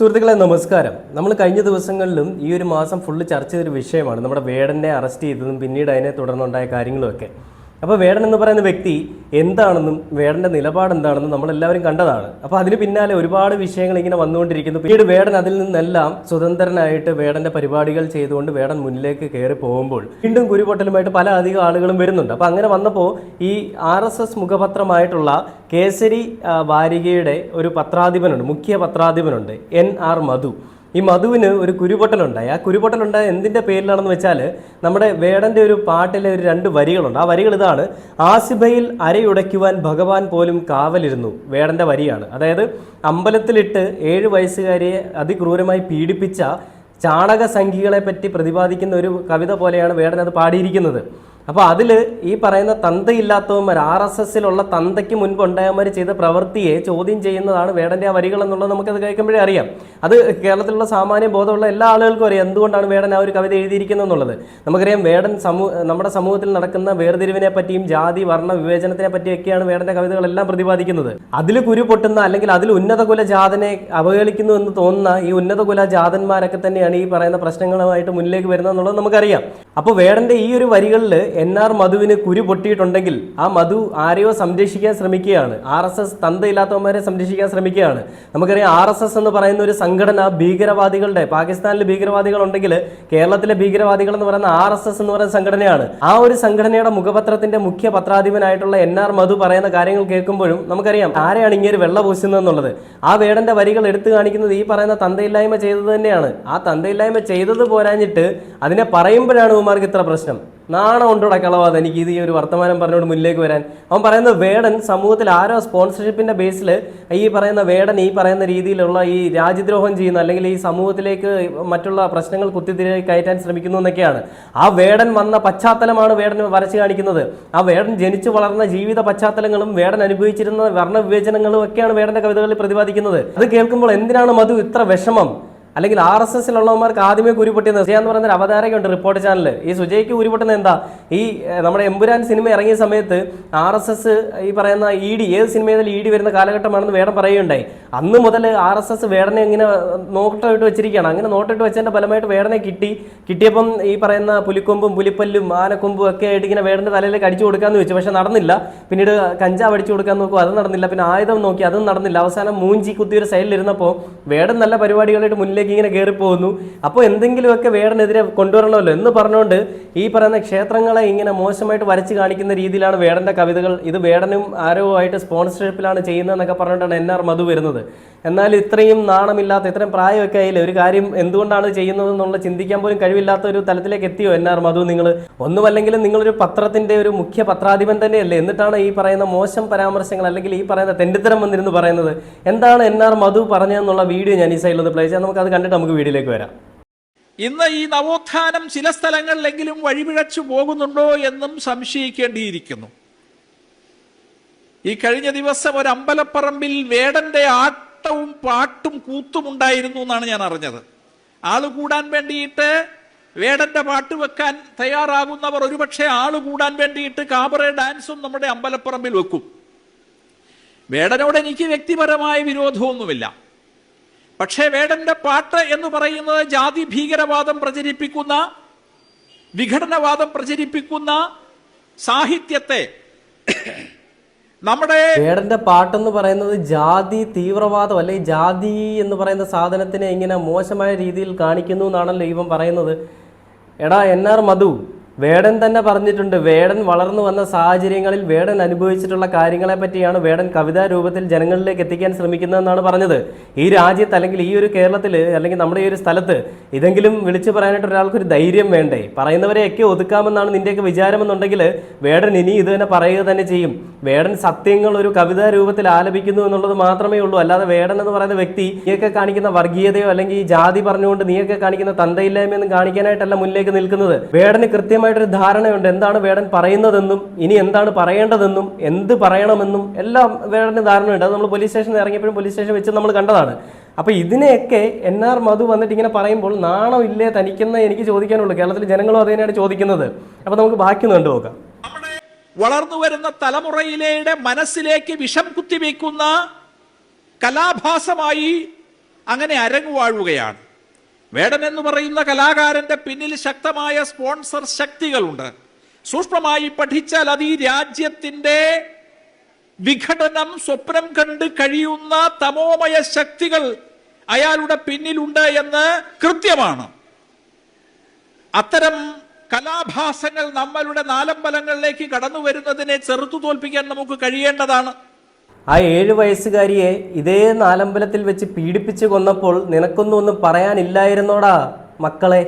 സുഹൃത്തുക്കളെ നമസ്കാരം. നമ്മൾ കഴിഞ്ഞ ദിവസങ്ങളിലും ഈ ഒരു മാസം ഫുള്ള് ചർച്ച ചെയ്തൊരു വിഷയമാണ്. നമ്മുടെ വേടനെ അറസ്റ്റ് ചെയ്തതും പിന്നീട് അതിനെ തുടർന്നുണ്ടായ കാര്യങ്ങളുമൊക്കെ. അപ്പോൾ വേടൻ എന്ന് പറയുന്ന വ്യക്തി എന്താണെന്നും വേടന്റെ നിലപാട് എന്താണെന്നും നമ്മളെല്ലാവരും കണ്ടതാണ്. അപ്പോൾ അതിന് പിന്നാലെ ഒരുപാട് വിഷയങ്ങൾ ഇങ്ങനെ വന്നുകൊണ്ടിരിക്കുന്നു. പിന്നീട് വേടൻ അതിൽ നിന്നെല്ലാം സ്വതന്ത്രനായിട്ട് വേടന്റെ പരിപാടികൾ ചെയ്തുകൊണ്ട് വേടൻ മുന്നിലേക്ക് കയറി പോകുമ്പോൾ വീണ്ടും കുരുപൊട്ടലുമായിട്ട് പല അധികം ആളുകളും വരുന്നുണ്ട്. അപ്പോൾ അങ്ങനെ വന്നപ്പോൾ ഈ ആർ എസ് എസ് മുഖപത്രമായിട്ടുള്ള കേസരി വാരികയുടെ ഒരു പത്രാധിപനുണ്ട് മുഖ്യ പത്രാധിപനുണ്ട് എൻ ആർ മധു. ഈ മധുവിന് ഒരു കുരുപൊട്ടലുണ്ടായി. ആ കുരുപൊട്ടലുണ്ടായ എന്തിന്റെ പേരിലാണെന്ന് വെച്ചാൽ നമ്മുടെ വേടന്റെ ഒരു പാട്ടിലെ ഒരു രണ്ട് വരികളുണ്ട്. ആ വരികൾ ഇതാണ് ആസിബയിൽ അരയുടയ്ക്കുവാൻ ഭഗവാൻ പോലും കാവലിരുന്നു വേടന്റെ വരിയാണ്. അതായത് അമ്പലത്തിലിട്ട് ഏഴ് വയസ്സുകാരിയെ അതിക്രൂരമായി പീഡിപ്പിച്ച ചാണക സംഖികളെ പറ്റി പ്രതിപാദിക്കുന്ന ഒരു കവിത പോലെയാണ് വേടൻ അത് പാടിയിരിക്കുന്നത്. അപ്പോൾ അതിൽ ഈ പറയുന്ന തന്തയില്ലാത്തവന്മാർ ആർ എസ് എസിലുള്ള തന്തയ്ക്ക് മുൻപ് ഉണ്ടായവന്മാർ ചെയ്ത പ്രവൃത്തിയെ ചോദ്യം ചെയ്യുന്നതാണ് വേടന്റെ ആ വരികൾ എന്നുള്ളത് നമുക്കത് കേൾക്കുമ്പോഴേ അറിയാം. അത് കേരളത്തിലുള്ള സാമാന്യ ബോധമുള്ള എല്ലാ ആളുകൾക്കും അറിയാം എന്തുകൊണ്ടാണ് വേടൻ ആ ഒരു കവിത എഴുതിയിരിക്കുന്നത് എന്നുള്ളത്. നമുക്കറിയാം വേടൻ സമൂഹ നമ്മുടെ സമൂഹത്തിൽ നടക്കുന്ന വേർതിരിവിനെ പറ്റിയും ജാതി വർണ വിവേചനത്തിനെ പറ്റിയൊക്കെയാണ് വേടന്റെ കവിതകളെല്ലാം പ്രതിപാദിക്കുന്നത്. അതിൽ കുരു പൊട്ടുന്ന അല്ലെങ്കിൽ അതിൽ ഉന്നത കുല ജാതനെ അവഹേളിക്കുന്നു എന്ന് തോന്നുന്ന ഈ ഉന്നത കുല ജാതന്മാരൊക്കെ തന്നെയാണ് ഈ പറയുന്ന പ്രശ്നങ്ങളുമായിട്ട് മുന്നിലേക്ക് വരുന്നത് എന്നുള്ളത് നമുക്കറിയാം. അപ്പോൾ വേടന്റെ ഈ ഒരു വരികളിൽ എൻ ആർ മധുവിന് കുരു പൊട്ടിയിട്ടുണ്ടെങ്കിൽ ആ മധു ആരെയോ സംരക്ഷിക്കാൻ ശ്രമിക്കുകയാണ്. ആർ എസ് എസ് തന്തയില്ലാത്തവന്മാരെ സംരക്ഷിക്കാൻ ശ്രമിക്കുകയാണ്. നമുക്കറിയാം ആർ എസ് എസ് എന്ന് പറയുന്ന ഒരു സംഘടന ഭീകരവാദികളുടെ പാകിസ്ഥാനിലെ ഭീകരവാദികൾ ഉണ്ടെങ്കിൽ കേരളത്തിലെ ഭീകരവാദികൾ എന്ന് പറയുന്ന ആർ എസ് എസ് എന്ന് പറയുന്ന സംഘടനയാണ്. ആ ഒരു സംഘടനയുടെ മുഖപത്രത്തിന്റെ മുഖ്യ പത്രാധിപനായിട്ടുള്ള എൻ ആർ മധു പറയുന്ന കാര്യങ്ങൾ കേൾക്കുമ്പോഴും നമുക്കറിയാം ആരെയാണ് ഇങ്ങനെ വെള്ള പൂശുന്നത് എന്നുള്ളത്. ആ വേടന്റെ വരികൾ എടുത്തു കാണിക്കുന്നത് ഈ പറയുന്ന തന്തയില്ലായ്മ ചെയ്തത് തന്നെയാണ്. ആ തന്തയില്ലായ്മ ചെയ്തത് പോരാഞ്ഞിട്ട് അതിനെ പറയുമ്പോഴാണ് ഉമാർക്ക് ഇത്ര പ്രശ്നം. നാണം ഉണ്ടോടാ കളവാ എനിക്ക് ഇത് ഈ ഒരു വർത്തമാനം പറഞ്ഞുകൊണ്ട് മുന്നിലേക്ക് വരാൻ. അവൻ പറയുന്ന വേടൻ സമൂഹത്തിൽ ആരോ സ്പോൺസർഷിപ്പിന്റെ ബേസിൽ ഈ പറയുന്ന വേടൻ ഈ പറയുന്ന രീതിയിലുള്ള ഈ രാജ്യദ്രോഹം ചെയ്യുന്ന അല്ലെങ്കിൽ ഈ സമൂഹത്തിലേക്ക് മറ്റുള്ള പ്രശ്നങ്ങൾ കുത്തിത്തിരി കയറ്റാൻ ശ്രമിക്കുന്നു എന്നൊക്കെയാണ്. ആ വേടൻ വന്ന പശ്ചാത്തലമാണ് വേടൻ വരച്ചു കാണിക്കുന്നത്. ആ വേടൻ ജനിച്ചു വളർന്ന ജീവിത പശ്ചാത്തലങ്ങളും വേടൻ അനുഭവിച്ചിരുന്ന വർണ വിവേചനങ്ങളും ഒക്കെയാണ് വേടന്റെ കവിതകളിൽ പ്രതിപാദിക്കുന്നത്. അത് കേൾക്കുമ്പോൾ എന്തിനാണ് മധു ഇത്ര വിഷമം? അല്ലെങ്കിൽ ആർ എസ് എസിലുള്ളവന്മാർക്ക് ആദ്യമേ കുരുപൊട്ടിയത് സുജയ എന്ന് പറയുന്ന അവതാരകയുണ്ട് റിപ്പോർട്ട് ചാനൽ ഈ സുജയ്ക്ക് ഉരുപൊട്ടുന്ന എന്താ? ഈ നമ്മുടെ എമ്പുരാൻ സിനിമ ഇറങ്ങിയ സമയത്ത് ആർ എസ് എസ് ഈ പറയുന്ന ഇ ഡി ഏത് സിനിമയിൽ ഇ ഡി വരുന്ന കാലഘട്ടമാണെന്ന് വേടം പറയുകയുണ്ടായി. അന്ന് മുതൽ ആർ എസ് എസ് വേടനെ ഇങ്ങനെ നോട്ടിട്ട് വെച്ചിരിക്കുകയാണ്. അങ്ങനെ നോട്ടിട്ട് വെച്ചതിന്റെ ഫലമായിട്ട് വേടനെ കിട്ടി. കിട്ടിയപ്പം ഈ പറയുന്ന പുലിക്കൊമ്പും പുലിപ്പല്ലും ആനക്കൊമ്പും ഒക്കെ ആയിട്ട് ഇങ്ങനെ വേടന്റെ തലയിലേക്ക് അടിച്ചു കൊടുക്കാന്ന് വെച്ചു പക്ഷെ നടന്നില്ല. പിന്നീട് കഞ്ചാവ് അടിച്ചു കൊടുക്കാൻ നോക്കും അത് നടന്നില്ല. പിന്നെ ആയുധം നോക്കി അതും നടന്നില്ല. അവസാനം മൂഞ്ചി കുത്തി ഒരു സൈഡിൽ ഇരുന്നപ്പോൾ വേടൻ നല്ല പരിപാടികളായിട്ട് മുന്നിലേക്ക് ഇങ്ങനെ കയറി പോകുന്നു അപ്പോൾ എന്തെങ്കിലുമൊക്കെ വേടനെതിരെ കൊണ്ടുവരണമല്ലോ എന്ന് പറഞ്ഞുകൊണ്ട് ഈ പറയുന്ന ക്ഷേത്രങ്ങളെ ഇങ്ങനെ മോശമായിട്ട് വരച്ച് കാണിക്കുന്ന രീതിയിലാണ് വേടന്റെ കവിതകൾ. ഇത് വേടനും ആരോ ആയിട്ട് സ്പോൺസർഷിപ്പിലാണ് ചെയ്യുന്നതെന്നൊക്കെ പറഞ്ഞുകൊണ്ടാണ് എൻ ആർ മധു വരുന്നത്. എന്നാൽ ഇത്രയും നാണമില്ലാത്ത ഇത്രയും പ്രായമൊക്കെ ആയില്ലേ? ഒരു കാര്യം എന്തുകൊണ്ടാണ് ചെയ്യുന്നത് എന്നുള്ള ചിന്തിക്കാൻ പോലും കഴിവില്ലാത്ത ഒരു തലത്തിലേക്ക് എത്തിയോ എൻ ആർ മധു നിങ്ങൾ? ഒന്നുമല്ലെങ്കിലും നിങ്ങളൊരു പത്രത്തിന്റെ ഒരു മുഖ്യ പത്രാധിപൻ തന്നെയല്ലേ? എന്നിട്ടാണ് ഈ പറയുന്ന മോശം പരാമർശങ്ങൾ അല്ലെങ്കിൽ ഈ പറയുന്ന തെണ്ടിത്തരം വന്നിരുന്നു പറയുന്നത്. എന്താണ് എൻ ആർ മധു പറഞ്ഞതെന്നുള്ള വീഡിയോ ഞാൻ ഈ സൈഡിൽ ഒന്ന് പ്ലേ ചെയ്യാം. നമുക്ക് കണ്ടിട്ട് നമുക്ക് വീഡിയോയിലേക്ക് വരാം. ഇന്ന് ഈ നവോത്ഥാനം ചില സ്ഥലങ്ങളിലെങ്കിലും വഴിപിഴച്ചു പോകുന്നുണ്ടോ എന്നും സംശയിക്കേണ്ടിയിരിക്കുന്നു. ഈ കഴിഞ്ഞ ദിവസം ഒരു അമ്പലപ്പറമ്പിൽ വേടന്റെ ആട്ടവും പാട്ടും കൂത്തും ഉണ്ടായിരുന്നു എന്നാണ് ഞാൻ അറിഞ്ഞത്. ആൾ കൂടാൻ വേണ്ടിയിട്ട് വേടന്റെ പാട്ട് വെക്കാൻ തയ്യാറാകുന്നവർ ഒരുപക്ഷെ ആൾ കൂടാൻ വേണ്ടിയിട്ട് കാബറെ ഡാൻസും നമ്മുടെ അമ്പലപ്പറമ്പിൽ വെക്കും. വേടനോട് എനിക്ക് വ്യക്തിപരമായ വിരോധമൊന്നുമില്ല. പക്ഷേ വേടന്റെ പാട്ട് എന്ന് പറയുന്നത് ജാതി ഭീകരവാദം പ്രചരിപ്പിക്കുന്ന വിഘടനവാദം പ്രചരിപ്പിക്കുന്ന സാഹിത്യത്തെ നമ്മുടെ വേടന്റെ പാട്ടെന്ന് പറയുന്നത് ജാതി തീവ്രവാദം അല്ലെങ്കിൽ ജാതി എന്ന് പറയുന്ന സാധനത്തിനെ ഇങ്ങനെ മോശമായ രീതിയിൽ കാണിക്കുന്നു എന്നാണല്ലോ ഇവൻ പറയുന്നത്. എടാ എൻ ആർ മധു വേടൻ തന്നെ പറഞ്ഞിട്ടുണ്ട് വേടൻ വളർന്നു വന്ന സാഹചര്യങ്ങളിൽ വേടൻ അനുഭവിച്ചിട്ടുള്ള കാര്യങ്ങളെ പറ്റിയാണ് വേടൻ കവിതാ രൂപത്തിൽ ജനങ്ങളിലേക്ക് എത്തിക്കാൻ ശ്രമിക്കുന്നതെന്നാണ് പറഞ്ഞത്. ഈ രാജ്യത്ത് അല്ലെങ്കിൽ ഈ ഒരു കേരളത്തിൽ അല്ലെങ്കിൽ നമ്മുടെ ഈ ഒരു സ്ഥലത്ത് ഇതെങ്കിലും വിളിച്ചു പറയാനായിട്ട് ഒരാൾക്കൊരു ധൈര്യം വേണ്ടേ? പറയുന്നവരെയൊക്കെ ഒതുക്കാമെന്നാണ് നിന്റെയൊക്കെ വിചാരമെന്നുണ്ടെങ്കിൽ വേടൻ ഇനി ഇത് തന്നെ പറയുക തന്നെ ചെയ്യും. വേടൻ സത്യങ്ങൾ ഒരു കവിതാ രൂപത്തിൽ ആലപിക്കുന്നു എന്നുള്ളത് മാത്രമേ ഉള്ളൂ. അല്ലാതെ വേടൻ എന്ന് പറയുന്ന വ്യക്തി നീയൊക്കെ കാണിക്കുന്ന വർഗീയതയോ അല്ലെങ്കിൽ ജാതി പറഞ്ഞുകൊണ്ട് നീയൊക്കെ കാണിക്കുന്ന തന്തയില്ലായ്മയൊന്നും കാണിക്കാനായിട്ടല്ല മുന്നിലേക്ക് നിൽക്കുന്നത്. വേടന് കൃത്യമായിട്ടൊരു ധാരണയുണ്ട്. എന്താണ് വേടൻ പറയുന്നതെന്നും ഇനി എന്താണ് പറയേണ്ടതെന്നും എന്ത് പറയണമെന്നും എല്ലാം വേടന് ധാരണയുണ്ട്. അത് നമ്മൾ പോലീസ് സ്റ്റേഷനിൽ ഇറങ്ങിയപ്പോഴും പോലീസ് സ്റ്റേഷൻ വെച്ച് നമ്മൾ കണ്ടതാണ്. അപ്പോൾ ഇതിനെയൊക്കെ എൻ ആർ മധു വന്നിട്ട് ഇങ്ങനെ പറയുമ്പോൾ നാണമില്ലേ തനിക്കുന്ന എനിക്ക് ചോദിക്കാനുള്ളൂ. കേരളത്തിലെ ജനങ്ങളും അത് തന്നെയാണ് ചോദിക്കുന്നത്. അപ്പൊ നമുക്ക് ബാക്കി ഒന്ന് നോക്കാം. വളർന്നു വരുന്ന തലമുറയിലെ മനസ്സിലേക്ക് വിഷം കുത്തിവെക്കുന്ന കലാഭാസമായി അങ്ങനെ അരങ്ങുവാഴുകയാണ്. വേടൻ എന്ന് പറയുന്ന കലാകാരന്റെ പിന്നിൽ ശക്തമായ സ്പോൺസർ ശക്തികളുണ്ട്. സൂക്ഷ്മമായി പഠിച്ചാൽ അത് ഈ രാജ്യത്തിന്റെ വിഘടനം സ്വപ്നം കണ്ട് കഴിയുന്ന തമോമയ ശക്തികൾ അയാളുടെ പിന്നിലുണ്ട് എന്ന് കൃത്യമാണ്. അത്തരം കലാഭാസങ്ങൾ നമ്മളുടെ നാലമ്പലങ്ങളിലേക്ക് കടന്നു വരുന്നതിനെ ചെറുത്തു തോൽപ്പിക്കാൻ നമുക്ക് കഴിയേണ്ടതാണ്. ആ ഏഴ് വയസ്സുകാരിയെ ഇതേ നാലമ്പലത്തിൽ വെച്ച് പീഡിപ്പിച്ച് കൊന്നപ്പോൾ നിനക്കൊന്നും ഒന്നും പറയാനില്ലായിരുന്നോടാ മക്കളെ.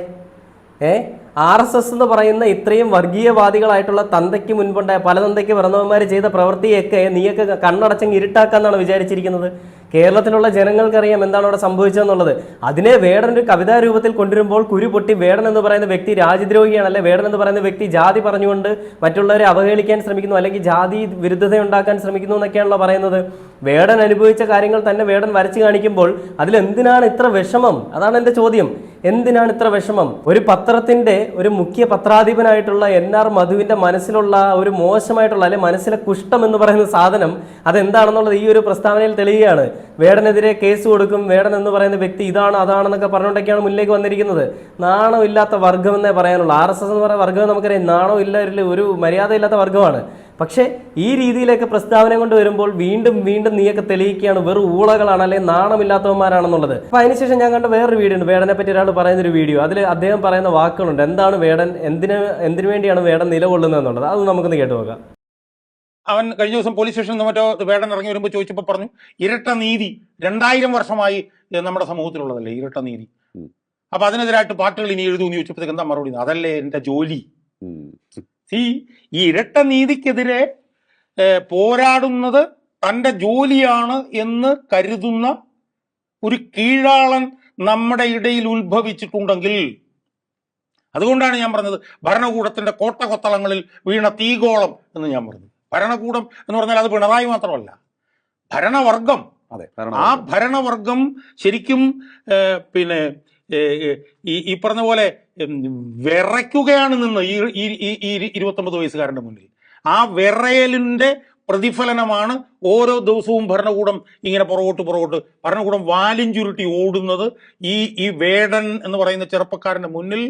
ഏ? ആർ എസ് എസ് എന്ന് പറയുന്ന ഇത്രയും വർഗീയവാദികളായിട്ടുള്ള തന്തയ്ക്ക് മുൻപുണ്ടായ പല തന്തയ്ക്ക് പിറന്നവന്മാർ ചെയ്ത പ്രവൃത്തിയൊക്കെ നീയൊക്കെ കണ്ണടച്ചെങ്കിൽ ഇരുട്ടാക്കാന്നാണ് വിചാരിച്ചിരിക്കുന്നത്. കേരളത്തിലുള്ള ജനങ്ങൾക്കറിയാം എന്താണ് അവിടെ സംഭവിച്ചതെന്നുള്ളത്. അതിനെ വേടൻ ഒരു കവിതാ രൂപത്തിൽ കൊണ്ടുവരുമ്പോൾ കുരു പൊട്ടി വേടൻ എന്ന് പറയുന്ന വ്യക്തി രാജ്യദ്രോഹിയാണ് അല്ലെ വേടൻ എന്ന് പറയുന്ന വ്യക്തി ജാതി പറഞ്ഞുകൊണ്ട് മറ്റുള്ളവരെ അവഹേളിക്കാൻ ശ്രമിക്കുന്നു അല്ലെങ്കിൽ ജാതി വിരുദ്ധത ഉണ്ടാക്കാൻ ശ്രമിക്കുന്നു എന്നൊക്കെയാണല്ലോ പറയുന്നത്. വേടൻ അനുഭവിച്ച കാര്യങ്ങൾ തന്നെ വേടൻ വരച്ചു കാണിക്കുമ്പോൾ അതിൽ എന്തിനാണ് ഇത്ര വിഷമം? അതാണ് എന്റെ ചോദ്യം. എന്തിനാണ് ഇത്ര വിഷമം? ഒരു പത്രത്തിന്റെ ഒരു മുഖ്യ പത്രാധിപനായിട്ടുള്ള എൻ ആർ മധുവിന്റെ മനസ്സിലുള്ള ഒരു മോശമായിട്ടുള്ള അല്ലെ മനസ്സിലെ കുഷ്ഠം എന്ന് പറയുന്ന സാധനം അതെന്താണെന്നുള്ളത് ഈ ഒരു പ്രസ്താവനയിൽ തെളിയുകയാണ്. വേടനെതിരെ കേസ് കൊടുക്കും വേടൻ എന്ന് പറയുന്ന വ്യക്തി ഇതാണ് അതാണെന്നൊക്കെ പറഞ്ഞുകൊണ്ടൊക്കെയാണ് മുന്നിലേക്ക് വന്നിരിക്കുന്നത്. നാണമില്ലാത്ത വർഗം എന്നേ പറയാനുള്ളൂ. ആർ എസ് എസ് എന്ന് പറയുന്ന വർഗം നമുക്കറിയാം. നാണോ ഇല്ല ഒരു മര്യാദയില്ലാത്ത വർഗമാണ് പക്ഷേ ഈ രീതിയിലേക്ക് പ്രസ്താവന കൊണ്ട് വരുമ്പോൾ വീണ്ടും വീണ്ടും നീയൊക്കെ തെളിയിക്കുകയാണ്. വെറും ഊളകളാണ് അല്ലെങ്കിൽ നാണമില്ലാത്തവന്മാരാണെന്നുള്ളത്. അപ്പൊ അതിനുശേഷം ഞാൻ കണ്ട വേറൊരു വീഡിയോ ഉണ്ട്. വേടനെ പറ്റി ഒരാൾ പറയുന്ന ഒരു വീഡിയോ. അതിൽ അദ്ദേഹം പറയുന്ന വാക്കുകളുണ്ട്. എന്താണ് വേടൻ എന്തിന് എന്തിനു വേണ്ടിയാണ് വേടൻ നിലകൊള്ളുന്നതെന്നുള്ളത് അത് നമുക്കൊന്ന് കേട്ടു നോക്കാം. അവൻ കഴിഞ്ഞ ദിവസം പോലീസ് സ്റ്റേഷനിൽ നിന്ന് മറ്റോ വേടൻ ഇറങ്ങി വരുമ്പോൾ ചോദിച്ചപ്പോൾ പറഞ്ഞു ഇരട്ട നീതി രണ്ടായിരം വർഷമായി നമ്മുടെ സമൂഹത്തിലുള്ളതല്ലേ ഇരട്ട നീതി. അപ്പൊ അതിനെതിരായിട്ട് പാട്ടുകൾ ഇനി എഴുതുമെന്ന് ചോദിച്ചപ്പോഴത്തേക്ക് എന്താ മറുപടി? അതല്ലേ എന്റെ ജോലി. ഈ ഈ ഇരട്ട നീതിക്കെതിരെ പോരാടുന്നത് തന്റെ ജോലിയാണ് എന്ന് കരുതുന്ന ഒരു കീഴാളൻ നമ്മുടെ ഇടയിൽ ഉത്ഭവിച്ചിട്ടുണ്ടെങ്കിൽ അതുകൊണ്ടാണ് ഞാൻ പറഞ്ഞത് ഭരണകൂടത്തിന്റെ കോട്ട കൊത്തളങ്ങളിൽ വീണ തീകോളം എന്ന് ഞാൻ പറഞ്ഞു. ഭരണകൂടം എന്ന് പറഞ്ഞാൽ അത് പിണറായി മാത്രമല്ല ഭരണവർഗം. അതെ ആ ഭരണ ഭരണവർഗം ശരിക്കും പിന്നെ ഈ ഈ പറഞ്ഞ പോലെ വിറയ്ക്കുകയാണ് നിന്ന് ഈ ഈ- ഇരുപത്തൊമ്പത് വയസ്സുകാരന്റെ മുന്നിൽ. ആ വിറയലിന്റെ പ്രതിഫലനമാണ് ഓരോ ദിവസവും ഭരണകൂടം ഇങ്ങനെ പുറകോട്ട് പുറകോട്ട് ഭരണകൂടം വാലിൻ ചുരുട്ടി ഓടുന്നത് ഈ ഈ വേടൻ എന്ന് പറയുന്ന ചെറുപ്പക്കാരന്റെ മുന്നിൽ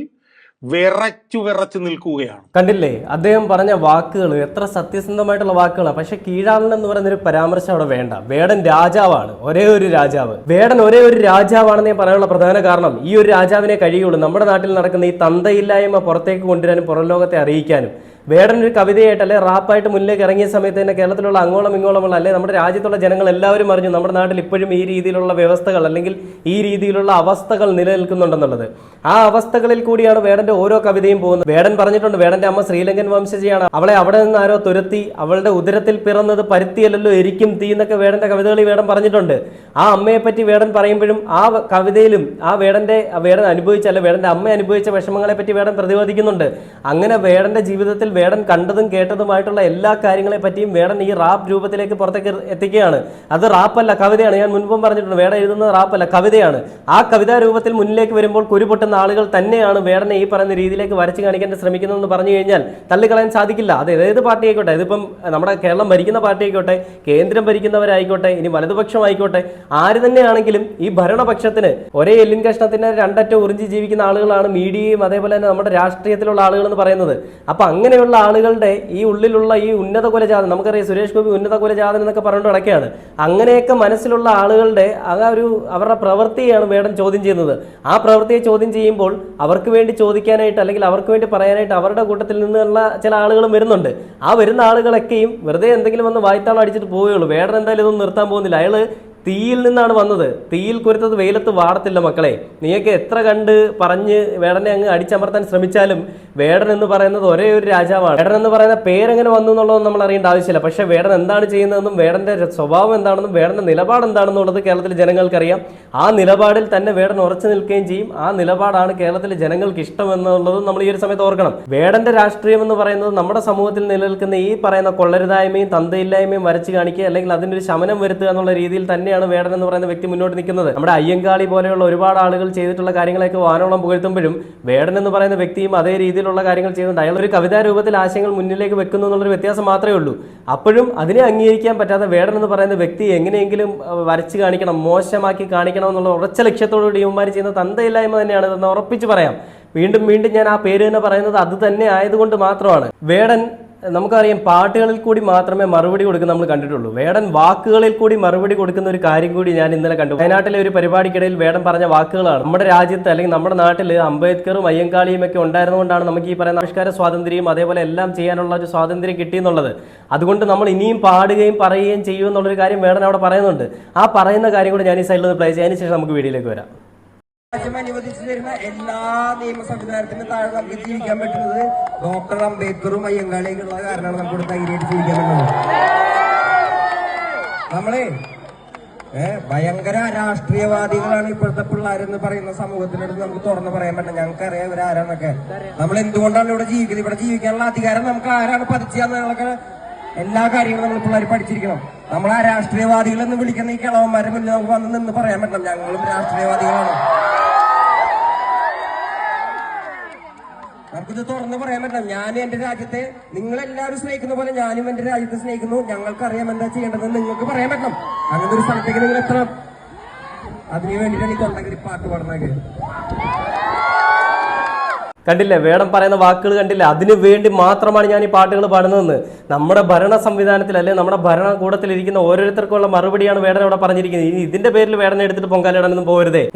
വിറച്ചു വിറച്ചു നിൽക്കുകയാണ്. കണ്ടില്ലേ? അദ്ദേഹം പറഞ്ഞ വാക്കുകൾ എത്ര സത്യസന്ധമായിട്ടുള്ള വാക്കുകളാണ് പക്ഷെ കീഴാളൻ എന്ന് പറയുന്ന ഒരു പരാമർശം അവിടെ വേണ്ട. വേടൻ രാജാവാണ്. ഒരേ ഒരു രാജാവ്. വേടൻ ഒരേ ഒരു രാജാവാണെന്ന് ഞാൻ പറയാനുള്ള പ്രധാന കാരണം ഈ ഒരു രാജാവിനെ കഴിയുള്ളൂ. നമ്മുടെ നാട്ടിൽ നടക്കുന്ന ഈ തന്തയില്ലായ്മ പുറത്തേക്ക് കൊണ്ടുവരാനും പുറം ലോകത്തെ അറിയിക്കാനും. വേടൻ ഒരു കവിതയായിട്ട് അല്ലെ റാപ്പായിട്ട് മുന്നിലേക്ക് ഇറങ്ങിയ സമയത്ത് തന്നെ കേരളത്തിലുള്ള അങ്ങോളം ഇങ്ങോളമുള്ള അല്ലെ നമ്മുടെ രാജ്യത്തുള്ള ജനങ്ങൾ എല്ലാവരും അറിഞ്ഞു നമ്മുടെ നാട്ടിൽ ഇപ്പോഴും ഈ രീതിയിലുള്ള വ്യവസ്ഥകൾ അല്ലെങ്കിൽ ഈ രീതിയിലുള്ള അവസ്ഥകൾ നിലനിൽക്കുന്നുണ്ടെന്നുള്ളത്. ആ അവസ്ഥകളിൽ കൂടിയാണ് വേടന്റെ ഓരോ കവിതയും പോകുന്നത് വേടൻ പറഞ്ഞിട്ടുണ്ട് വേടന്റെ അമ്മ ശ്രീലങ്കൻ വംശജയാണ്. അവളെ അവിടെ നിന്ന് ആരോ തുരത്തി അവളുടെ ഉദരത്തിൽ പിറന്നത് പരുത്തിയല്ലല്ലോ എരിക്കും തീ എന്നൊക്കെ വേടന്റെ കവിതകളിൽ വേടൻ പറഞ്ഞിട്ടുണ്ട്. ആ അമ്മയെ പറ്റി വേടൻ പറയുമ്പോഴും ആ കവിതയിലും ആ വേടന്റെ വേടൻ അനുഭവിച്ച അല്ലെ വേടന്റെ അമ്മ അനുഭവിച്ച വിഷമങ്ങളെ പറ്റി വേടൻ പ്രതിപാദിക്കുന്നുണ്ട്. അങ്ങനെ വേടന്റെ ജീവിതത്തിൽ വേടൻ കണ്ടതും കേട്ടതുമായിട്ടുള്ള എല്ലാ കാര്യങ്ങളെ പറ്റിയും വേടൻ ഈ റാപ്പ് രൂപത്തിലേക്ക് പുറത്തേക്ക് എത്തിക്കുകയാണ്. അത് റാപ്പല്ല കവിതയാണ്. ഞാൻ മുൻപും പറഞ്ഞിട്ടുണ്ട് വേടൻ എഴുതുന്നത് റാപ്പല്ല കവിതയാണ്. ആ കവിതാ രൂപത്തിൽ മുന്നിലേക്ക് വരുമ്പോൾ കുരുപൊട്ടുന്ന ആളുകൾ തന്നെയാണ് വേടനെ ഈ പറയുന്ന രീതിയിലേക്ക് വരച്ച് കാണിക്കാൻ ശ്രമിക്കുന്നതെന്ന് പറഞ്ഞു കഴിഞ്ഞാൽ തള്ളിക്കളയാൻ സാധിക്കില്ല. അത് ഏത് പാർട്ടി ആയിക്കോട്ടെ ഇതിപ്പം നമ്മുടെ കേരളം ഭരിക്കുന്ന പാർട്ടി ആയിക്കോട്ടെ കേന്ദ്രം ഭരിക്കുന്നവരായിക്കോട്ടെ ഇനി വലതുപക്ഷം ആയിക്കോട്ടെ ആര് തന്നെയാണെങ്കിലും ഈ ഭരണപക്ഷത്തിന് ഒരേ എല്ലിൻ കഷ്ണത്തിന് രണ്ടറ്റം ഉറിഞ്ചി ജീവിക്കുന്ന ആളുകളാണ് മീഡിയയും അതേപോലെ തന്നെ നമ്മുടെ രാഷ്ട്രീയത്തിലുള്ള ആളുകൾ എന്ന് പറയുന്നത്. അപ്പൊ അങ്ങനെയുള്ള ആളുകളുടെ ഈ ഉള്ളിലുള്ള ഈ ഉന്നത കുലജാതൻ നമുക്കറിയാം സുരേഷ് ഗോപി ഉന്നത കുലജാതൻ എന്നൊക്കെ പറഞ്ഞുകൊണ്ട് നടക്കുകയാണ്. അങ്ങനെയൊക്കെ മനസ്സിലുള്ള ആളുകളുടെ ആ ഒരു അവരുടെ പ്രവൃത്തിയാണ് വേടൻ ചോദ്യം ചെയ്യുന്നത്. ആ പ്രവൃത്തിയെ ചോദ്യം ചെയ്യുമ്പോൾ അവർക്ക് വേണ്ടി ചോദിക്കാനായിട്ട് അല്ലെങ്കിൽ അവർക്ക് വേണ്ടി പറയാനായിട്ട് അവരുടെ കൂട്ടത്തിൽ നിന്നുള്ള ചില ആളുകളും വരുന്നുണ്ട്. ആ വരുന്ന ആളുകളൊക്കെയും വെറുതെ എന്തെങ്കിലും ഒന്ന് വായ്ത്താളം അടിച്ചിട്ട് പോവുകയുള്ളൂ. വേടൻ എന്തായാലും ഇതൊന്നും നിർത്താൻ പോകുന്നില്ല. അയാൾ തീയിൽ നിന്നാണ് വന്നത്. തീയിൽ കുരുത്തത് വെയിലത്ത് വാടത്തില്ല മക്കളെ. നീയൊക്കെ എത്ര കണ്ട് പറഞ്ഞ് വേടനെ അങ്ങ് അടിച്ചമർത്താൻ ശ്രമിച്ചാലും വേടൻ എന്ന് പറയുന്നത് ഒരേ ഒരു രാജാവാണ്. വേടൻ എന്ന് പറയുന്ന പേരെങ്ങനെ വന്നു എന്നുള്ളതൊന്നും നമ്മൾ അറിയേണ്ട ആവശ്യമില്ല. പക്ഷേ വേടൻ എന്താണ് ചെയ്യുന്നതെന്നും വേടന്റെ സ്വഭാവം എന്താണെന്നും വേടന്റെ നിലപാട് എന്താണെന്നുള്ളത് കേരളത്തിലെ ജനങ്ങൾക്കറിയാം. ആ നിലപാടിൽ തന്നെ വേടൻ ഉറച്ചു നിൽക്കുകയും ചെയ്യും. ആ നിലപാടാണ് കേരളത്തിലെ ജനങ്ങൾക്ക് ഇഷ്ടം എന്നുള്ളത് നമ്മൾ ഈ ഒരു സമയത്ത് ഓർക്കണം. വേടന്റെ രാഷ്ട്രീയം എന്ന് പറയുന്നത് നമ്മുടെ സമൂഹത്തിൽ നിലനിൽക്കുന്ന ഈ പറയുന്ന കൊള്ളരുതായ്മയും തന്തയില്ലായ്മയും വരച്ചു കാണിക്കുക അല്ലെങ്കിൽ അതിനൊരു ശമനം വരുത്തുക എന്നുള്ള രീതിയിൽ തന്നെയാണ് തന്നെയാണ് വേടൻ എന്ന് പറയുന്ന വ്യക്തി മുന്നോട്ട് നിൽക്കുന്നത്. നമ്മുടെ അയ്യങ്കാളി പോലെയുള്ള ഒരുപാട് ആളുകൾ ചെയ്തിട്ടുള്ള കാര്യങ്ങളൊക്കെ വാനോളം പുകഴ്ത്തുമ്പോഴും വേടൻ എന്ന് പറയുന്ന വ്യക്തിയും അതേ രീതിയിലുള്ള കാര്യങ്ങൾ ചെയ്യുന്നുണ്ട്. അയാൾ ഒരു കവിതാ രൂപത്തിൽ ആശയങ്ങൾ മുന്നിലേക്ക് വെക്കുന്നു എന്നുള്ളൊരു വ്യത്യാസം മാത്രമേ ഉള്ളൂ. അപ്പോഴും അതിനെ അംഗീകരിക്കാൻ പറ്റാത്ത വേടൻ എന്ന് പറയുന്ന വ്യക്തി എങ്ങനെയെങ്കിലും വരച്ച് കാണിക്കണം മോശമാക്കി കാണിക്കണം എന്നുള്ള ഉറച്ച ലക്ഷ്യത്തോടുകൂടി ഇവന്മാർ ചെയ്യുന്ന തന്തയില്ലായ്മ തന്നെയാണ് ഇതെന്ന് ഉറപ്പിച്ച് പറയാം. വീണ്ടും വീണ്ടും ഞാൻ ആ പേര് തന്നെ പറയുന്നത് അത് തന്നെ ആയതുകൊണ്ട് മാത്രമാണ്. വേടൻ നമുക്കറിയാം പാട്ടുകളിൽ കൂടി മാത്രമേ മറുപടി കൊടുക്കുന്ന നമ്മൾ കണ്ടിട്ടുള്ളൂ. വേടൻ വാക്കുകളിൽ കൂടി മറുപടി കൊടുക്കുന്ന ഒരു കാര്യം കൂടി ഞാൻ ഇന്നലെ കണ്ടു. വയനാട്ടിലെ ഒരു പരിപാടിക്കിടയിൽ വേടൻ പറഞ്ഞ വാക്കുകളാണ്. നമ്മുടെ രാജ്യത്ത് അല്ലെങ്കിൽ നമ്മുടെ നാട്ടിൽ അംബേദ്കറും അയ്യങ്കാളിയും ഒക്കെ ഉണ്ടായിരുന്നുകൊണ്ടാണ് നമുക്ക് ഈ പറയുന്ന ആവിഷ്കാര സ്വാതന്ത്ര്യം അതേപോലെ എല്ലാം ചെയ്യാനുള്ള ഒരു സ്വാതന്ത്ര്യം കിട്ടിയെന്നുള്ളത്. അതുകൊണ്ട് നമ്മൾ ഇനിയും പാടുകയും പറയുകയും ചെയ്യും എന്നുള്ളൊരു കാര്യം വേടൻ അവിടെ പറയുന്നുണ്ട്. ആ പറയുന്ന കാര്യം കൂടി ഞാൻ ഈ സൈഡിൽ നിന്ന് പ്ലേ ചെയ്യാൻ ശേഷം നമുക്ക് വീഡിയോയിലേക്ക് വരാം. രാജ്യം അനുവദിച്ചു തരുന്ന എല്ലാ നിയമ സംവിധാനത്തിനും താഴെ നമുക്ക് ജീവിക്കാൻ പറ്റുന്നത് ഡോക്ടർ അംബേദ്കറും അയ്യങ്കാളിയും ഉള്ള കാരണമാണ് നമുക്ക് ധൈര്യമായിട്ട് നമ്മളെ ഭയങ്കര രാഷ്ട്രീയവാദികളാണ് ഇപ്പോഴത്തെ പിള്ളേരെന്ന് പറയുന്ന സമൂഹത്തിനടുത്ത് നമുക്ക് തുറന്ന് പറയാൻ പറ്റില്ല. ഞങ്ങൾക്ക് അറിയാം ഇവരാരാന്നൊക്കെ. നമ്മൾ എന്തുകൊണ്ടാണ് ഇവിടെ ജീവിക്കുന്നത്? ഇവിടെ ജീവിക്കാനുള്ള അധികാരം നമുക്ക് ആരാണ് പതിച്ചെന്നുള്ളതൊക്കെ എല്ലാ കാര്യങ്ങളും നമ്മൾ പിള്ളേർ പഠിച്ചിരിക്കണം. നമ്മൾ ആ വിളിക്കുന്ന ഈ കിളവന്മാരെ മുന്നിൽ നമുക്ക് വന്ന് നിന്ന് പറയാൻ പറ്റണം ഞങ്ങളും രാഷ്ട്രീയവാദികളാണ്. നമുക്കിത് തുറന്ന് പറയാൻ പറ്റണം ഞാൻ എന്റെ രാജ്യത്തെ നിങ്ങൾ എല്ലാവരും സ്നേഹിക്കുന്ന പോലെ ഞാനും എന്റെ രാജ്യത്തെ സ്നേഹിക്കുന്നു. ഞങ്ങൾക്ക് അറിയാം എന്താ ചെയ്യേണ്ടതെന്ന് നിങ്ങൾക്ക് പറയാൻ പറ്റണം അങ്ങനെ ഒരു സ്ഥലത്തേക്ക് നിങ്ങൾ എത്തണം. അതിനു വേണ്ടിയിട്ടാണ് ഈ തൊണ്ടഗിരി പാട്ട് പാടുന്നത്. കണ്ടില്ലേ? വേടം പറയുന്ന വാക്കുകൾ കണ്ടില്ലേ? അതിനു വേണ്ടി മാത്രമാണ് ഞാൻ ഈ പാട്ടുകൾ പാടുന്നതെന്ന്. നമ്മുടെ ഭരണ സംവിധാനത്തിൽ അല്ലെങ്കിൽ നമ്മുടെ ഭരണകൂടത്തിലിരിക്കുന്ന ഓരോരുത്തർക്കുള്ള മറുപടിയാണ് വേടൻ അവിടെ പറഞ്ഞിരിക്കുന്നത്. ഇനി ഇതിന്റെ പേരിൽ വേടനെ എടുത്തിട്ട് പൊങ്കാല ഇടാനൊന്നും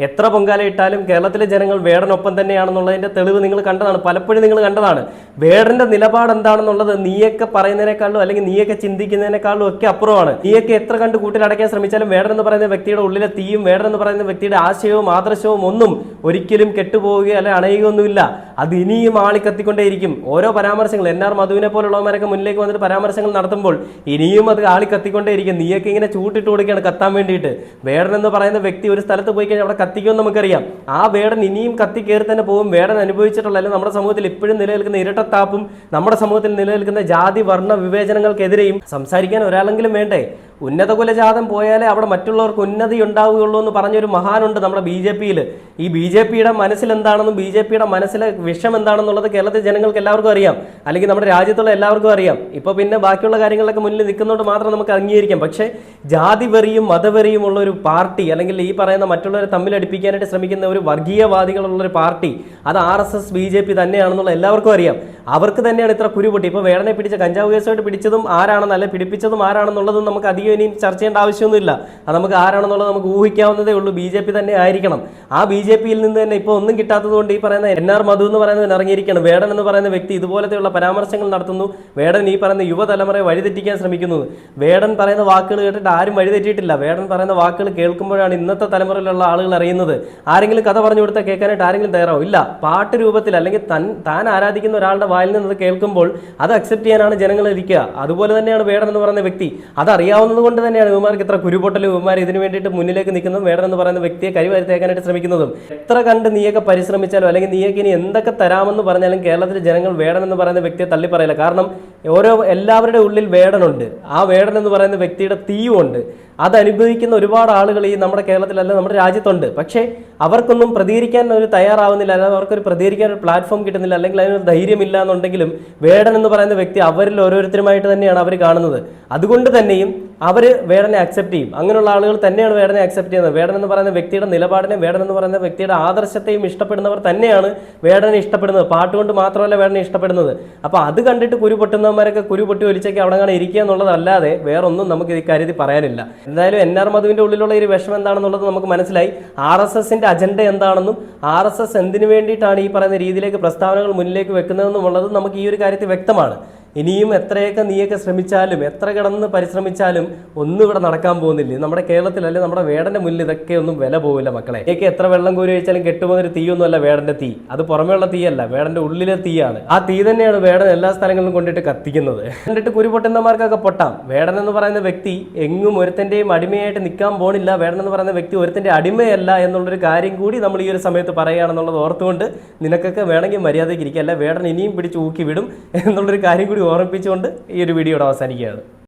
എത്ര പൊങ്കാല ഇട്ടാലും കേരളത്തിലെ ജനങ്ങൾ വേടനൊപ്പം തന്നെയാണെന്നുള്ളതിന്റെ തെളിവ് നിങ്ങൾ കണ്ടതാണ്. പലപ്പോഴും നിങ്ങൾ കണ്ടതാണ്. വേടന്റെ നിലപാട് എന്താണെന്നുള്ളത് നീയൊക്കെ പറയുന്നതിനേക്കാളും അല്ലെങ്കിൽ നീയൊക്കെ ചിന്തിക്കുന്നതിനേക്കാളും ഒക്കെ അപ്പുറമാണ്. നീയൊക്കെ എത്ര കണ്ട് കൂട്ടിലടയ്ക്കാൻ ശ്രമിച്ചാലും വേടൻ എന്ന് പറയുന്ന വ്യക്തിയുടെ ഉള്ളിലെ തീയും വേടൻ എന്ന് പറയുന്ന വ്യക്തിയുടെ ആശയവും ആദർശവും ഒന്നും ഒരിക്കലും കെട്ടുപോവുകയോ അല്ലെ അണയുകയൊന്നുമില്ല. അത് ഇനിയും ആളി കത്തിക്കൊണ്ടേയിരിക്കും. ഓരോ പരാമർശങ്ങൾ എൻ ആർ മധുവിനെ പോലുള്ളവന്മാരൊക്കെ മുന്നിലേക്ക് വന്നിട്ട് പരാമർശങ്ങൾ നടത്തുമ്പോൾ ഇനിയും അത് ആളി കത്തിക്കൊണ്ടേയിരിക്കും. നീയൊക്കെ ഇങ്ങനെ ചൂട്ടിട്ട് കൊടുക്കുകയാണ് കത്താൻ വേണ്ടിയിട്ട്. വേടൻ എന്ന് പറയുന്ന വ്യക്തി ഒരു സ്ഥലത്ത് പോയി കഴിഞ്ഞാൽ അവിടെ കത്തിക്കുമെന്ന് നമുക്കറിയാം. ആ വേടൻ ഇനിയും കത്തി കയറി തന്നെ പോകും. വേടൻ അനുഭവിച്ചിട്ടുള്ള അല്ലെങ്കിൽ നമ്മുടെ സമൂഹത്തിൽ ഇപ്പോഴും നിലനിൽക്കുന്ന ഇരട്ടത്താപ്പും നമ്മുടെ സമൂഹത്തിൽ നിലനിൽക്കുന്ന ജാതി വർണ വിവേചനങ്ങൾക്കെതിരെയും സംസാരിക്കാൻ ഒരാളെങ്കിലും വേണ്ടേ? ഉന്നത കുലജാതം പോയാലേ അവിടെ മറ്റുള്ളവർക്ക് ഉന്നതി ഉണ്ടാവുകയുള്ളൂ എന്ന് പറഞ്ഞൊരു മഹാനുണ്ട് നമ്മുടെ ബി ജെ പിയിൽ ഈ ബി ജെ പിയുടെ മനസ്സിലെന്താണെന്നും ബി ജെ പിയുടെ മനസ്സിലെ വിഷം എന്താണെന്നുള്ളത് കേരളത്തിലെ ജനങ്ങൾക്ക് എല്ലാവർക്കും അറിയാം. അല്ലെങ്കിൽ നമ്മുടെ രാജ്യത്തുള്ള എല്ലാവർക്കും അറിയാം. ഇപ്പോൾ പിന്നെ ബാക്കിയുള്ള കാര്യങ്ങളൊക്കെ മുന്നിൽ നിൽക്കുന്നതുകൊണ്ട് മാത്രം നമുക്ക് അംഗീകരിക്കാം. പക്ഷേ ജാതി വെറിയും മതവെറിയും ഉള്ള ഒരു പാർട്ടി അല്ലെങ്കിൽ ഈ പറയുന്ന മറ്റുള്ളവരെ തമ്മിലടിപ്പിക്കാനായിട്ട് ശ്രമിക്കുന്ന ഒരു വർഗീയവാദികളുള്ള ഒരു പാർട്ടി അത് R S S B J P തന്നെയാണെന്നുള്ള എല്ലാവർക്കും അറിയാം. അവർക്ക് തന്നെയാണ് ഇത്ര കുരുപൊട്ടി. ഇപ്പോൾ വേടനെ പിടിച്ച കഞ്ചാവ് കേസുമായിട്ട് പിടിച്ചതും ആരാണെന്ന് അല്ലെങ്കിൽ പിടിപ്പിച്ചതും ആരാണെന്നുള്ളതും നമുക്ക് അധികം ഇനിയും ചർച്ച ചെയ്യേണ്ട ആവശ്യമൊന്നുമില്ല. അത് നമുക്ക് ആരാണെന്നുള്ളത് നമുക്ക് ഊഹിക്കാവുന്നതേ ഉള്ളൂ. ബി ജെ പി തന്നെ ആയിരിക്കണം. ആ ബി ജെ പിയിൽ നിന്ന് തന്നെ ഇപ്പോൾ ഒന്നും കിട്ടാത്തത് കൊണ്ട് ഈ പറയുന്ന എൻ ആർ മധു എന്ന് പറയുന്നവൻ ഇറങ്ങിയിരിക്കുകയാണ്. വേടൻ എന്ന് പറയുന്ന വ്യക്തി ഇതുപോലത്തെയുള്ള പരാമർശങ്ങൾ നടത്തുന്നു. വേടൻ ഈ പറയുന്ന യുവതലമുറയെ വഴിതെറ്റിക്കാൻ ശ്രമിക്കുന്നത് വേടൻ പറയുന്ന വാക്കുകൾ കേട്ടിട്ട് ആരും വഴിതെറ്റിയിട്ടില്ല. വേടൻ പറയുന്ന വാക്കുകൾ കേൾക്കുമ്പോഴാണ് ഇന്നത്തെ തലമുറയിലുള്ള ആളുകൾ അറിയുന്നത്. ആരെങ്കിലും കഥ പറഞ്ഞു കൊടുത്താൽ കേൾക്കാനായിട്ട് ആരെങ്കിലും തയ്യാറാവും. ഇല്ല. പാട്ട് രൂപത്തിൽ അല്ലെങ്കിൽ തൻ താൻ ആരാധിക്കുന്ന ഒരാളുടെ വായിൽ നിന്ന് കേൾക്കുമ്പോൾ അത് അക്സെപ്റ്റ് ചെയ്യാനാണ് ജനങ്ങൾ ഇരിക്കുക. അതുപോലെ തന്നെയാണ് വേടൻ എന്ന് പറയുന്ന വ്യക്തി. അതറിയാവുന്നത് കൊണ്ട് തന്നെയാണ് ഇവമാർക്ക് ഇത്ര കുരുപൊട്ടലും ഇവമാർ ഇതിനു വേണ്ടിയിട്ട് മുന്നിലേക്ക് നിൽക്കുന്നതും വേടൻ എന്ന് പറയുന്ന വ്യക്തിയെ കരിവരുത്തേക്കാനായിട്ട് ശ്രമിക്കുന്നതും. എത്ര കണ്ട് നീയൊക്കെ പരിശ്രമിച്ചാലും അല്ലെങ്കിൽ നീയൊക്കെ ഇനി എന്തൊക്കെ തരാമെന്ന് പറഞ്ഞാലും കേരളത്തിലെ ജനങ്ങൾ വേടൻ എന്ന് പറയുന്ന വ്യക്തിയെ തള്ളിപ്പറയില്ല. കാരണം ഓരോ എല്ലാവരുടെ ഉള്ളിൽ വേടനുണ്ട്. ആ വേടൻ എന്ന് പറയുന്ന വ്യക്തിയുടെ തീയുമുണ്ട്. അത് അനുഭവിക്കുന്ന ഒരുപാട് ആളുകൾ ഈ നമ്മുടെ കേരളത്തിലല്ല നമ്മുടെ രാജ്യത്തുണ്ട്. പക്ഷേ അവർക്കൊന്നും പ്രതികരിക്കാൻ ഒരു തയ്യാറാവുന്നില്ല അല്ലെങ്കിൽ അവർക്കൊരു പ്രതികരിക്കാൻ ഒരു പ്ലാറ്റ്ഫോം കിട്ടുന്നില്ല അല്ലെങ്കിൽ അതിനൊരു ധൈര്യമില്ല എന്നുണ്ടെങ്കിലും വേടൻ എന്ന് പറയുന്ന വ്യക്തി അവരിൽ ഓരോരുത്തരുമായിട്ട് തന്നെയാണ് അവർ കാണുന്നത്. അതുകൊണ്ട് തന്നെയും അവർ വേടനെ അക്സെപ്റ്റ് ചെയ്യും. അങ്ങനെയുള്ള ആളുകൾ തന്നെയാണ് വേടനെ അക്സെപ്റ്റ് ചെയ്യുന്നത്. വേടൻ എന്ന് പറയുന്ന വ്യക്തിയുടെ നിലപാടിനെ വേടൻ എന്ന് പറയുന്ന വ്യക്തിയുടെ ആദർശത്തെയും ഇഷ്ടപ്പെടുന്നവർ തന്നെയാണ് വേടനെ ഇഷ്ടപ്പെടുന്നത്. പാട്ടുകൊണ്ട് മാത്രമല്ല വേടനെ ഇഷ്ടപ്പെടുന്നത്. അപ്പോൾ അത് കണ്ടിട്ട് കുരു പൊട്ടുന്നവന്മാരൊക്കെ കുരു പൊട്ടി ഒലിച്ചൊക്കെ അവിടെ കാണാൻ ഇരിക്കുക എന്നുള്ളതല്ലാതെ വേറൊന്നും നമുക്ക് ഈ കാര്യത്തിൽ പറയാനില്ല. എന്തായാലും എൻ ആർ മധുവിന്റെ ഉള്ളിലുള്ള ഒരു വിഷമം എന്താണെന്നുള്ളത് നമുക്ക് മനസ്സിലായി. ആർ എസ് എസിന്റെ അജണ്ട എന്താണെന്നും ആർ എസ് എസ് എന്തിനു വേണ്ടിയിട്ടാണ് ഈ പറയുന്ന രീതിയിലേക്ക് പ്രസ്താവനകൾ മുന്നിലേക്ക് വെക്കുന്നതെന്നുമുള്ളത് നമുക്ക് ഈ ഒരു കാര്യത്തിൽ വ്യക്തമാണ്. ഇനിയും എത്രയൊക്കെ നീയൊക്കെ ശ്രമിച്ചാലും എത്ര കിടന്ന് പരിശ്രമിച്ചാലും ഒന്നും ഇവിടെ നടക്കാൻ പോകുന്നില്ല. നമ്മുടെ കേരളത്തിൽ അല്ലെങ്കിൽ നമ്മുടെ വേടന്റെ മുന്നിൽ ഇതൊക്കെ ഒന്നും വില പോവില്ല മക്കളെ. ഇതൊക്കെ എത്ര വെള്ളം കോരി കഴിച്ചാലും കെട്ടുപോകുന്നൊരു തീയൊന്നുമല്ല വേടന്റെ തീ. അത് പുറമേയുള്ള തീയല്ല വേടന്റെ ഉള്ളിലെ തീയാണ്. ആ തീ തന്നെയാണ് വേടൻ എല്ലാ സ്ഥലങ്ങളിലും കൊണ്ടിട്ട് കത്തിക്കുന്നത്. കണ്ടിട്ട് കുരുപൊട്ടുന്നമാർക്കൊക്കെ പൊട്ടാം. വേടൻ എന്ന് പറയുന്ന വ്യക്തി എങ്ങും ഒരുത്തന്റെയും അടിമയായിട്ട് നിൽക്കാൻ പോണില്ല. വേടൻ എന്ന് പറയുന്ന വ്യക്തി ഒരുത്തന്റെ അടിമയല്ല എന്നുള്ളൊരു കാര്യം കൂടി നമ്മൾ ഈ ഒരു സമയത്ത് പറയുകയാണെന്നുള്ളത് ഓർത്തുകൊണ്ട് നിനക്കൊക്കെ വേണമെങ്കിൽ മര്യാദയ്ക്ക് ഇരിക്കുക അല്ല വേടൻ ഇനിയും പിടിച്ച് ഊക്കി വിടും എന്നുള്ളൊരു കാര്യം കൂടി ഓർമ്മിപ്പിച്ചുകൊണ്ട് ഈ ഒരു വീഡിയോ ഇവിടെ അവസാനിക്കുകയാണ്.